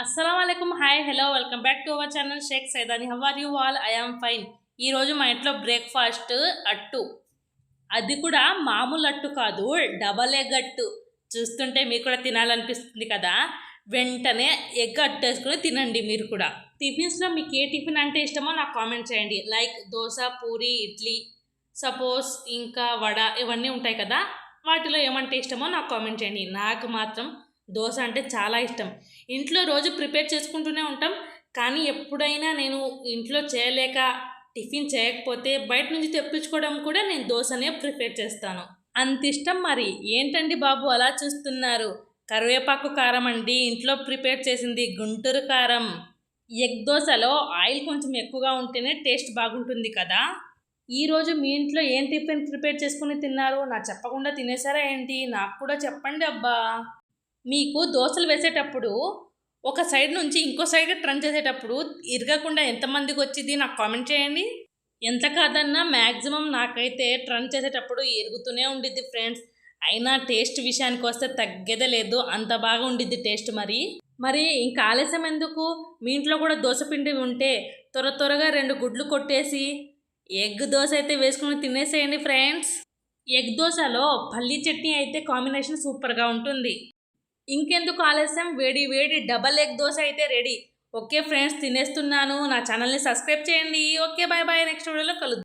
అస్సలం hi hello welcome back to our channel Shaik Saidani. How are you all? I fine. ఈరోజు మా ఇంట్లో breakfast అట్టు. అది కూడా మామూలు అట్టు కాదు డబల్ ఎగ్ అట్టు. చూస్తుంటే మీకు కూడా తినాలనిపిస్తుంది కదా? వెంటనే ఎగ్ అట్టు వేసుకుని తినండి మీరు కూడా. టిఫిన్స్లో మీకు ఏ టిఫిన్ అంటే ఇష్టమో నాకు కామెంట్ చేయండి. లైక్ దోశ పూరి ఇడ్లీ సపోజ్ ఇంకా వడ ఇవన్నీ ఉంటాయి కదా? వాటిలో ఏమంటే ఇష్టమో నాకు కామెంట్ చేయండి. నాకు మాత్రం దోశ అంటే చాలా ఇష్టం. ఇంట్లో రోజు ప్రిపేర్ చేసుకుంటూనే ఉంటాం. కానీ ఎప్పుడైనా నేను ఇంట్లో చేయలేక టిఫిన్ చేయకపోతే బయట నుంచి తెప్పించుకోవడం కూడా నేను దోశనే ప్రిపేర్ చేస్తాను. అంత ఇష్టం మరి. ఏంటండి బాబు అలా చూస్తున్నారు? కరివేపాకు కారం అండి. ఇంట్లో ప్రిపేర్ చేసింది గుంటూరు కారం. ఎగ్ దోశలో ఆయిల్ కొంచెం ఎక్కువగా ఉంటేనే టేస్ట్ బాగుంటుంది కదా? ఈరోజు మీ ఇంట్లో ఏం టిఫిన్ ప్రిపేర్ చేసుకుని తిన్నారు? నాకు చెప్పకుండా తినేసారా ఏంటి? నాకు కూడా చెప్పండి అబ్బా. మీకు దోశలు వేసేటప్పుడు ఒక సైడ్ నుంచి ఇంకో సైడ్ ట్రన్ చేసేటప్పుడు ఇరగకుండా ఎంతమందికి వచ్చింది నాకు కామెంట్ చేయండి. ఎంత కాదన్నా మ్యాక్సిమం నాకైతే ట్రన్ చేసేటప్పుడు ఎరుగుతూనే ఉండిద్ది ఫ్రెండ్స్. అయినా టేస్ట్ విషయానికి వస్తే తగ్గేదే లేదు. అంత బాగా ఉండిద్ది టేస్ట్ మరి. మరి ఇంకా ఆలస్యం ఎందుకు? మీ ఇంట్లో కూడా దోశ పిండి ఉంటే త్వర త్వరగా రెండు గుడ్లు కొట్టేసి ఎగ్ దోశ అయితే వేసుకుని తినేసేయండి ఫ్రెండ్స్. ఎగ్ దోశలో పల్లీ చట్నీ అయితే కాంబినేషన్ సూపర్గా ఉంటుంది. ఇంకెందుకు ఆలస్యం? వేడి వేడి డబల్ ఎగ్ దోశ అయితే రెడీ. Okay friends తినేస్తున్నాను. నా ఛానల్ని సబ్స్క్రైబ్ చేయండి. ఓకే బాయ్ బాయ్ నెక్స్ట్ వీడియోలో కలుద్దాం.